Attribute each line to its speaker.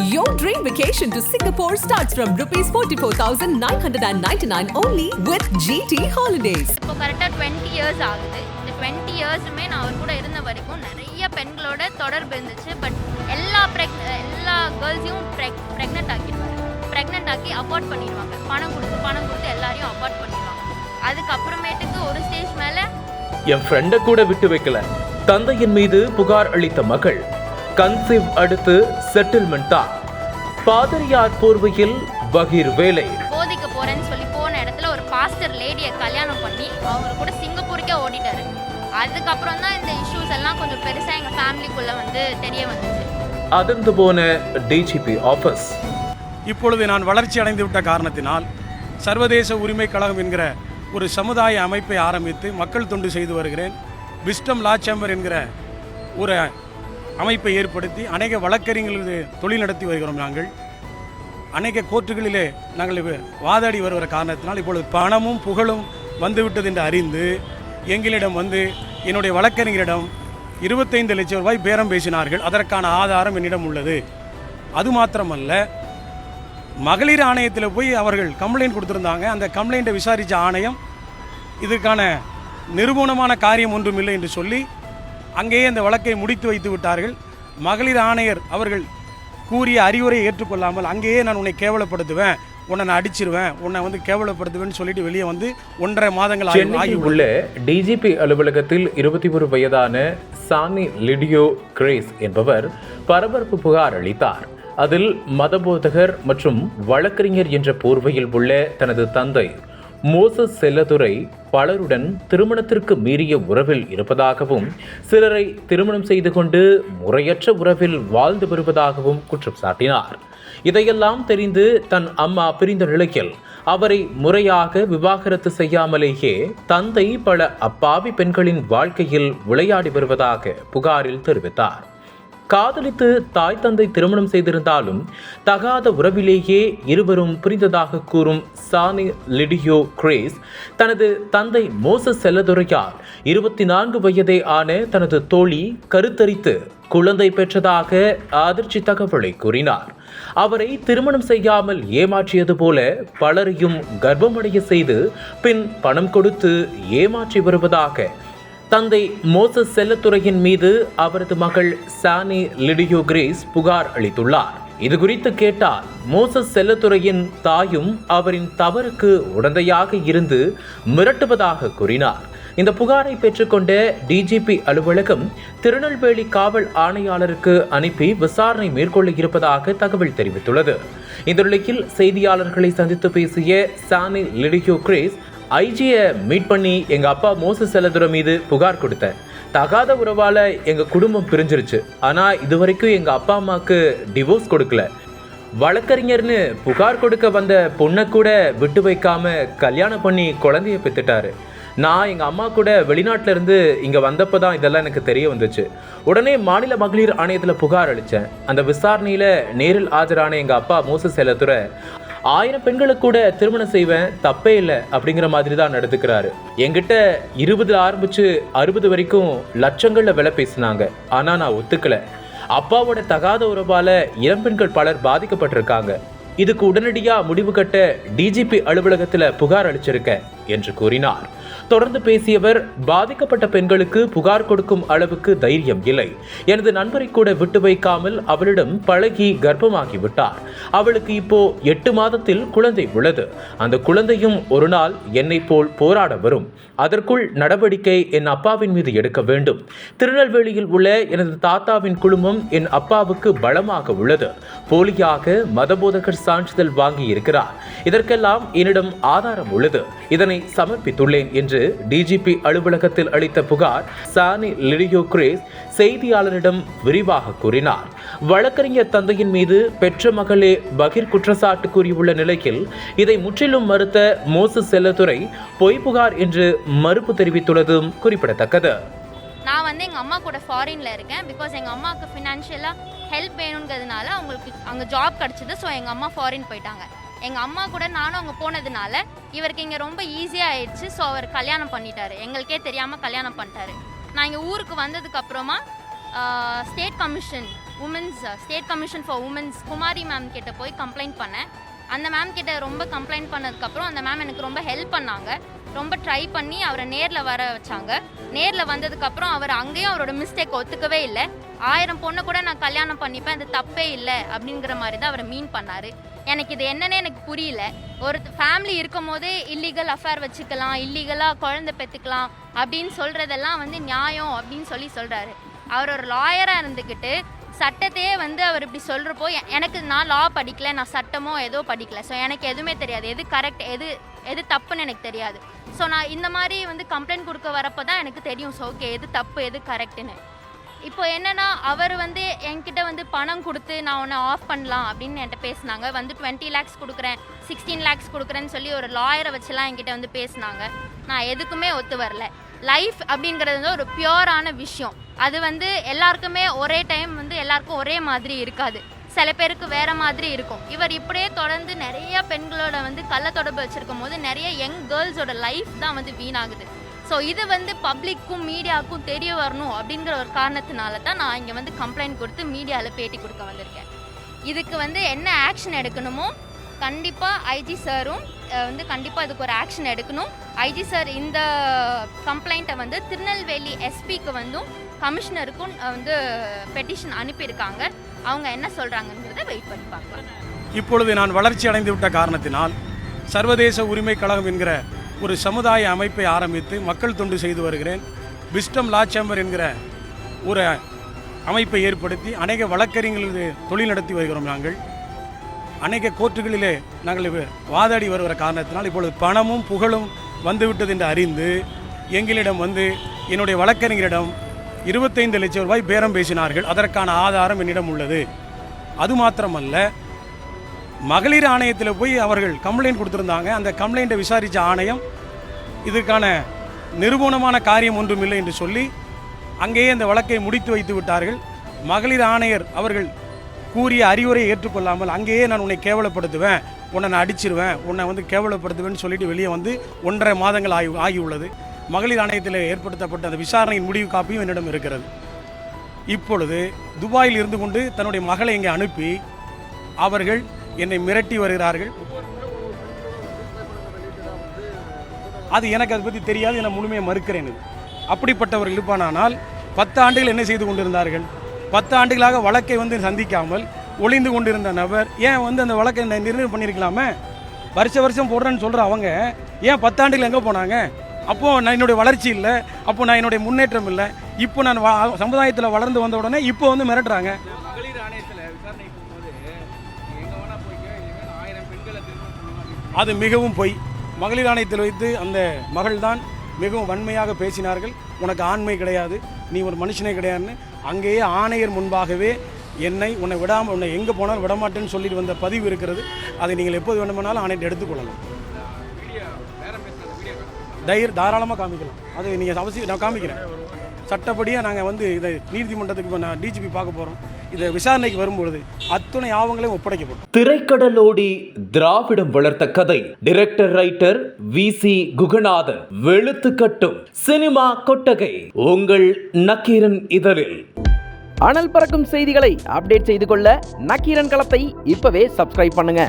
Speaker 1: Your dream vacation to Singapore starts from rupees 44,999 only with GT Holidays.
Speaker 2: இப்போ கரெக்டாக twenty years ஆகுது. இந்த twenty இயர்ஸுமே நான் அவர் கூட இருந்த வரைக்கும் நிறைய பெண்களோட தொடர்பு இருந்துச்சு. பட் எல்லா ப்ரெக் எல்லா கேர்ள்ஸையும் ப்ரெக் ப்ரெக்னென்ட் ஆக்கிடுவாங்க. ப்ரெக்னென்ட் ஆக்கி அபார்ட் பண்ணிடுவாங்க. பணம் கொடுத்து பணம் கொடுத்து எல்லாரையும் அபார்ட் பண்ணிடுவாங்க. அதுக்கப்புறமேட்டுக்கு ஒரு ஸ்டேஜ் மேலே
Speaker 3: என் ஃப்ரெண்டை கூட விட்டு வைக்கல. தந்தையின் மீது புகார் அளித்த மகள் கன்சீவ் அடுத்து செட்டில்மெண்ட் தான் பாதிரியார் போர்வையில் பகீர் வேலை.
Speaker 2: போதைக்கு போகிறேன்னு சொல்லி போன இடத்துல ஒரு பாஸ்டர் லேடியை கல்யாணம் பண்ணி அவங்க கூட சிங்கப்பூருக்கே ஓடிட்டாரு. அதுக்கப்புறம் தான் இந்த இஷ்யூஸ் எல்லாம் கொஞ்சம் பெருசாக எங்கள் ஃபேமிலிக்குள்ளே வந்து தெரிய வந்துச்சு.
Speaker 3: அதிர்ந்து போன டிஜிபி ஆபீஸ்
Speaker 4: இப்பொழுது நான் வளர்ச்சி அடைந்து விட்ட காரணத்தினால் சர்வதேச உரிமை கழகம் என்கிற ஒரு சமுதாய அமைப்பை ஆரம்பித்து மக்கள் தொண்டு செய்து வருகிறேன். விஸ்டம் லா சேம்பர் என்கிற ஒரு அமைப்பை ஏற்படுத்தி அநேக வழக்கறிஞர்களது தொழில் நடத்தி வருகிறோம் நாங்கள். அநேக கோர்ட்டுகளிலே நாங்கள் வாதாடி வருகிற காரணத்தினால் இப்பொழுது பணமும் புகழும் வந்துவிட்டது என்று அறிந்து எங்களிடம் வந்து என்னுடைய வழக்கறிஞரிடம் இருபத்தைந்து லட்சம் ரூபாய் பேரம் பேசினார்கள். அதற்கான ஆதாரம் என்னிடம் உள்ளது. அது மாத்திரமல்ல மகளிர் ஆணையத்தில் போய் அவர்கள் கம்ப்ளைண்ட் கொடுத்துருந்தாங்க. அந்த கம்ப்ளைண்ட்டை விசாரித்த ஆணையம் இதுக்கான நிரூபணமான காரியம் ஒன்றும் இல்லை என்று சொல்லி அங்கேயே அந்த வழக்கை முடித்து வைத்து விட்டார்கள் மகளிர் ஆணையர் அவர்கள் கூறிய அறிவுரையை ஏற்றுக்கொள்ளாமல் அங்கேயே நான் உன்னை கேவலப்படுத்துவேன் உன்னை நான் அடிச்சிருவேன் உன்னை வந்து கேவலப்படுத்துவேன்னு சொல்லிட்டு வெளியே வந்து ஒன்றரை மாதங்கள்
Speaker 3: சென்னையில். உள்ள டிஜிபி அலுவலகத்தில் இருபத்தி ஒரு வயதான சானி லிடியோ கிரேஸ் என்பவர் பரபரப்பு புகார் அளித்தார் அதில் மதபோதகர் மற்றும் வழக்கறிஞர் என்ற போர்வையில் உள்ள தனது தந்தை மோசஸ் செல்லதுரை பலருடன் திருமணத்திற்கு மீறிய உறவில் இருப்பதாகவும் சிலரை திருமணம் செய்து கொண்டு முறையற்ற உறவில் வாழ்ந்து வருவதாகவும் குற்றம் சாட்டினார். இதையெல்லாம் தெரிந்து தன் அம்மா பிரிந்த நிலையில் அவரை முறையாக விவாகரத்து செய்யாமலேயே தந்தை பல அப்பாவி பெண்களின் வாழ்க்கையில் விளையாடி வருவதாக புகாரில் தெரிவித்தார். காதலித்து தாய் தந்தை திருமணம் செய்திருந்தாலும் தகாத உறவிலேயே இருவரும் புரிந்ததாக கூறும் சானி லிடியோ கிரேஸ் தனது தந்தை மோச செல்லதுரையால் இருபத்தி நான்கு வயதே ஆன தனது தோழி கருத்தரித்து குழந்தை பெற்றதாக அதிர்ச்சி தகவலை கூறினார். அவரை திருமணம் செய்யாமல் ஏமாற்றியது போல பலரையும் கர்ப்பமடைய செய்து பின் பணம் கொடுத்து ஏமாற்றி வருவதாக தந்தை மோசஸ் செல்லத்துறையின் மீது அவரது மகள் சானி லிடியோ கிரேஸ் புகார் அளித்துள்ளார். இது குறித்து கேட்டால் மோசஸ் செல்லத்துறையின் தாயும் அவரின் தவறுக்கு உடந்தையாக இருந்து மிரட்டுவதாக கூறினார். இந்த புகாரை பெற்றுக்கொண்ட டிஜிபி அலுவலகம் திருநெல்வேலி காவல் ஆணையாளருக்கு அனுப்பி விசாரணை மேற்கொள்ள இருப்பதாக தகவல் தெரிவித்துள்ளது. இந்த நிலையில் செய்தியாளர்களை சந்தித்து பேசிய சானி லிடியோ கிரேஸ் ஐஜியை மீட் பண்ணி எங்கள் அப்பா மோசு செல்லதுரை மீது புகார் கொடுத்தேன். தகாத உறவால் எங்கள் குடும்பம் பிரிஞ்சிருச்சு. ஆனால் இது வரைக்கும் எங்கள் அப்பா அம்மாவுக்கு டிவோர்ஸ் கொடுக்கல. வழக்கறிஞர்னு புகார் கொடுக்க வந்த பொண்ணை கூட விட்டு வைக்காம கல்யாணம் பண்ணி குழந்தைய பெற்றுட்டாரு. நான் எங்கள் அம்மா கூட வெளிநாட்டிலேருந்து இங்கே வந்தப்போ தான் இதெல்லாம் எனக்கு தெரிய வந்துச்சு. உடனே மாநில மகளிர் ஆணையத்தில் புகார் அளித்தேன் அந்த விசாரணையில் நேரில் ஆஜரான எங்கள் அப்பா மோசஸ் செல்லத்துறை ஆயிரம் பெண்களுக்கு கூட திருமணம் செய்வேன் தப்பே இல்லை அப்படிங்கிற மாதிரி தான் நடந்துக்கிறாரு. என்கிட்ட இருபது ஆரம்பிச்சு அறுபது வரைக்கும் லட்சங்கள்ல விலை பேசினாங்க. ஆனா நான் ஒத்துக்கல. அப்பாவோட தகாத உறவால இளம்பெண்கள் பலர் பாதிக்கப்பட்டிருக்காங்க. இதுக்கு உடனடியா முடிவு கட்ட டிஜிபி அலுவலகத்துல புகார் அளிச்சிருக்கேன். என்று கூறினார். தொடர்ந்து பேசியவர் பாதிக்கப்பட்ட பெண்களுக்கு புகார் கொடுக்கும் அளவுக்கு தைரியம் இல்லை. எனது நண்பரை கூட விட்டு வைக்காமல் அவளிடம் பழகி கர்ப்பமாகி விட்டார். அவளுக்கு இப்போ எட்டு மாதத்தில் குழந்தை உள்ளது. அந்த குழந்தையும் ஒரு நாள் என்னை போல் போராட வரும். அதற்குள் நடவடிக்கை என் அப்பாவின் மீது எடுக்க வேண்டும். திருநெல்வேலியில் உள்ள எனது தாத்தாவின் குழுமம் என் அப்பாவுக்கு பலமாக உள்ளது. போலியாக மதபோதகர் சான்றிதழ் வாங்கி இருக்கிறார் இதற்கெல்லாம் என்னிடம் ஆதாரம் உள்ளது. இதனை சமர்ப்பித்துள்ளேன் என்று டிஜிபி அலுவலகத்தில் அளித்த புகார் சானி லிடியோ கிரேஸ் செய்தியாளரிடம் விரிவாக கூறினார். வழக்கறிஞர் தந்தையின் மீது பெற்ற மகளே பகிர் குற்றச்சாட்டு கூறியுள்ள நிலையில் இதை முற்றிலும் மறுத்த மோசு செல்லத்துறை பொய் புகார் என்று மறுப்பு தெரிவித்துள்ளதும் குறிப்பிடத்தக்கது.
Speaker 2: நான் வந்து எங்கள் அம்மா கூட ஃபாரினில் இருக்கேன். பிகாஸ் எங்கள் அம்மாவுக்கு ஃபினான்ஷியலாக ஹெல்ப் வேணுங்கிறதுனால அவங்களுக்கு அங்கே ஜாப் கிடச்சிது. ஸோ எங்கள் அம்மா ஃபாரின் போயிட்டாங்க. எங்கள் அம்மா கூட நானும் அங்கே போனதுனால இவருக்கு இங்கே ரொம்ப ஈஸியாக ஆயிடுச்சு. ஸோ அவர் கல்யாணம் பண்ணிட்டாரு. எங்களுக்கே தெரியாமல் கல்யாணம் பண்ணிட்டாரு. நான் இங்கே ஊருக்கு வந்ததுக்கப்புறமா state commission womens state commission for womens Kumari ma'am கிட்ட போய் கம்ப்ளைண்ட் பண்ணேன். அந்த மேம் கிட்ட ரொம்ப கம்ப்ளைண்ட் பண்ணதுக்கப்புறம் அந்த மேம் எனக்கு ரொம்ப ஹெல்ப் பண்ணாங்க. ரொம்ப ட்ரை பண்ணி அவரை நேரில் வர வச்சாங்க. நேரில் வந்ததுக்கப்புறம் அவர் அங்கேயும் அவரோட மிஸ்டேக் ஒத்துக்கவே இல்லை. ஆயிரம் பொண்ணை கூட நான் கல்யாணம் பண்ணிப்பேன் அது தப்பே இல்லை அப்படிங்கிற மாதிரி தான் அவர் மீன் பண்ணார். எனக்கு இது என்னன்னே எனக்கு புரியல. ஒரு ஃபேமிலி இருக்கும் போதே இல்லீகல் அஃபேர் வச்சுக்கலாம் இல்லீகலாக குழந்தை பெற்றுக்கலாம் அப்படின்னு சொல்கிறதெல்லாம் வந்து நியாயம் அப்படின்னு சொல்லி சொல்கிறாரு அவர் ஒரு லாயராக இருந்துக்கிட்டு சட்டத்தையே வந்து அவர் இப்படி சொல்கிறப்போ எனக்கு நான் லா படிக்கல நான் சட்டமோ ஏதோ படிக்கல. ஸோ எனக்கு எதுவுமே தெரியாது. எது கரெக்ட் எது எது தப்புன்னு எனக்கு தெரியாது. ஸோ நான் இந்த மாதிரி வந்து கம்ப்ளைண்ட் கொடுக்க வரப்போ தான் எனக்கு தெரியும். ஸோ ஓகே எது தப்பு எது கரெக்டுன்னு இப்போ என்னென்னா அவர் வந்து என்கிட்ட வந்து பணம் கொடுத்து நான் உன்னை ஆஃப் பண்ணலாம் அப்படின்னு என்கிட்ட பேசினாங்க. வந்து டுவெண்ட்டி லேக்ஸ் கொடுக்குறேன் சிக்ஸ்டீன் லேக்ஸ் கொடுக்குறேன்னு சொல்லி ஒரு லாயரை வச்சுலாம் என்கிட்ட வந்து பேசினாங்க. நான் எதுக்குமே ஒத்து வரல. லைஃப் அப்படிங்கிறது வந்து ஒரு பியோரான விஷயம். அது வந்து எல்லாருக்குமே ஒரே டைம் வந்து எல்லாருக்கும் ஒரே மாதிரி இருக்காது. சில பேருக்கு வேற மாதிரி இருக்கும். இவர் இப்படியே தொடர்ந்து நிறைய பெண்களோட வந்து கள்ள தொடர்பு வச்சிருக்கும் போது நிறைய யங் கேர்ள்ஸோட லைஃப் தான் வந்து வீணாகுது. ஸோ இது வந்து பப்ளிக்கும் மீடியாவுக்கும் தெரிய வரணும் அப்படிங்கிற ஒரு காரணத்தினால தான் நான் இங்கே வந்து கம்ப்ளைண்ட் கொடுத்து மீடியாவில் பேட்டி கொடுக்க வந்திருக்கேன். இதுக்கு வந்து என்ன ஆக்ஷன் எடுக்கணுமோ கண்டிப்பாக ஐஜி சாரும் வந்து கண்டிப்பாக இதுக்கு ஒரு ஆக்ஷன் எடுக்கணும். ஐஜி சார் இந்த கம்ப்ளைண்ட்டை வந்து திருநெல்வேலி எஸ்பிக்கு வந்தும் கமிஷனருக்கும் வந்து பெட்டிஷன் அனுப்பியிருக்காங்க. அவங்க என்ன சொல்கிறாங்கங்கிறத வெயிட் பண்ணி பார்க்கலாம்.
Speaker 4: இப்பொழுது நான் வளர்ச்சி அடைந்து விட்ட காரணத்தினால் சர்வதேச உரிமை கழகம் என்கிற ஒரு சமுதாய அமைப்பை ஆரம்பித்து மக்கள் தொண்டு செய்து வருகிறேன். பிஸ்டம் லா சேம்பர் என்கிற ஒரு அமைப்பை ஏற்படுத்தி அநேக வழக்கறிஞர்களது தொழில் நடத்தி வருகிறோம் நாங்கள். அநேக கோர்ட்டுகளிலே நாங்கள் வாதாடி வருகிற காரணத்தினால் இப்பொழுது பணமும் புகழும் வந்துவிட்டது என்று அறிந்து எங்களிடம் வந்து என்னுடைய வழக்கறிஞரிடம் இருபத்தைந்து லட்சம் ரூபாய் பேரம் பேசினார்கள். அதற்கான ஆதாரம் என்னிடம் உள்ளது. அது மாத்திரமல்ல மகளிர் ஆணையத்தில் போய் அவர்கள் கம்ப்ளைண்ட் கொடுத்துருந்தாங்க. அந்த கம்ப்ளைண்ட்டை விசாரித்த ஆணையம் இதுக்கான நிரூபணமான காரியம் ஒன்றும் இல்லை என்று சொல்லி அங்கேயே அந்த வழக்கை முடித்து வைத்து விட்டார்கள். மகளிர் ஆணையர் அவர்கள் கூறிய அறிவுரையை ஏற்றுக்கொள்ளாமல் அங்கேயே நான் உன்னை கேவலப்படுத்துவேன் உன்னை நான் அடிச்சிருவேன் உன்னை வந்து கேவலப்படுத்துவேன்னு சொல்லிட்டு வெளியே வந்து ஒன்றரை மாதங்கள் ஆகி ஆகியுள்ளது. மகளிர் ஆணையத்தில் ஏற்படுத்தப்பட்ட அந்த விசாரணையின் முடிவு காப்பியும் என்னிடம் இருக்கிறது. இப்பொழுது துபாயில் இருந்து கொண்டு தன்னுடைய மகளை இங்கே அனுப்பி அவர்கள் என்னை மிரட்டி வருகிறார்கள். அது எனக்கு அதை பற்றி தெரியாது என முழுமையாக மறுக்கிறேன். அப்படிப்பட்டவர்கள் இருப்பானால் பத்து ஆண்டுகள் என்ன செய்து கொண்டிருந்தார்கள். பத்து ஆண்டுகளாக வழக்கை வந்து சந்திக்காமல் ஒளிந்து கொண்டிருந்த நபர் ஏன் வந்து அந்த வழக்கை நிர்ணயம் பண்ணியிருக்கலாமே? வருஷ வருஷம் போடுறேன்னு சொல்கிற அவங்க ஏன் பத்தாண்டுகள் எங்கே போனாங்க? அப்போது நான் என்னுடைய வளர்ச்சி இல்லை. அப்போ நான் என்னுடைய முன்னேற்றம் இல்லை. இப்போ நான் சமுதாயத்தில் வளர்ந்து வந்த உடனே இப்போ வந்து மிரட்டுறாங்க. அது மிகவும் பொய். மகளிர் ஆணையத்தில் வைத்து அந்த மகள்தான் மிகவும் வன்மையாக பேசினார்கள். உனக்கு ஆண்மை கிடையாது நீ ஒரு மனுஷனே கிடையாதுன்னு. அங்கேயே ஆணையர் முன்பாகவே என்னை உன்னை விடாமல் உன்னை எங்கே போனாலும் விடமாட்டேன்னு சொல்லிட்டு வந்த பதிவு இருக்கிறது. அதை நீங்கள் எப்போது வேண்டுமானாலும் ஆணையத்தை எடுத்துக்கொள்ளலாம் தைர் தாராளமாக காமிக்கலாம். அது நீங்கள் அவசியம் நான் காமிக்கிறேன். சட்டப்படியாக நாங்கள் வந்து இதை நீதிமன்றத்துக்கு இப்போ நான் டிஜிபி பார்க்க போகிறோம் இதை விசாரணைக்கு வரும்பொழுது அத்துணை ஆவங்களையும் ஒப்படைக்கப்படும்.
Speaker 3: திரைக்கடலோடி திராவிடம் வளர்த்த கதை. Director writer V C Guganathan. வெளுத்து கட்டும் சினிமா கொட்டகை. உங்கள் நக்கீரன் இதழில்.
Speaker 5: அனல் பறக்கும் செய்திகளை அப்டேட் செய்து கொள்ள நக்கீரன் களத்தை இப்பவே சப்ஸ்கிரைப் பண்ணுங்க.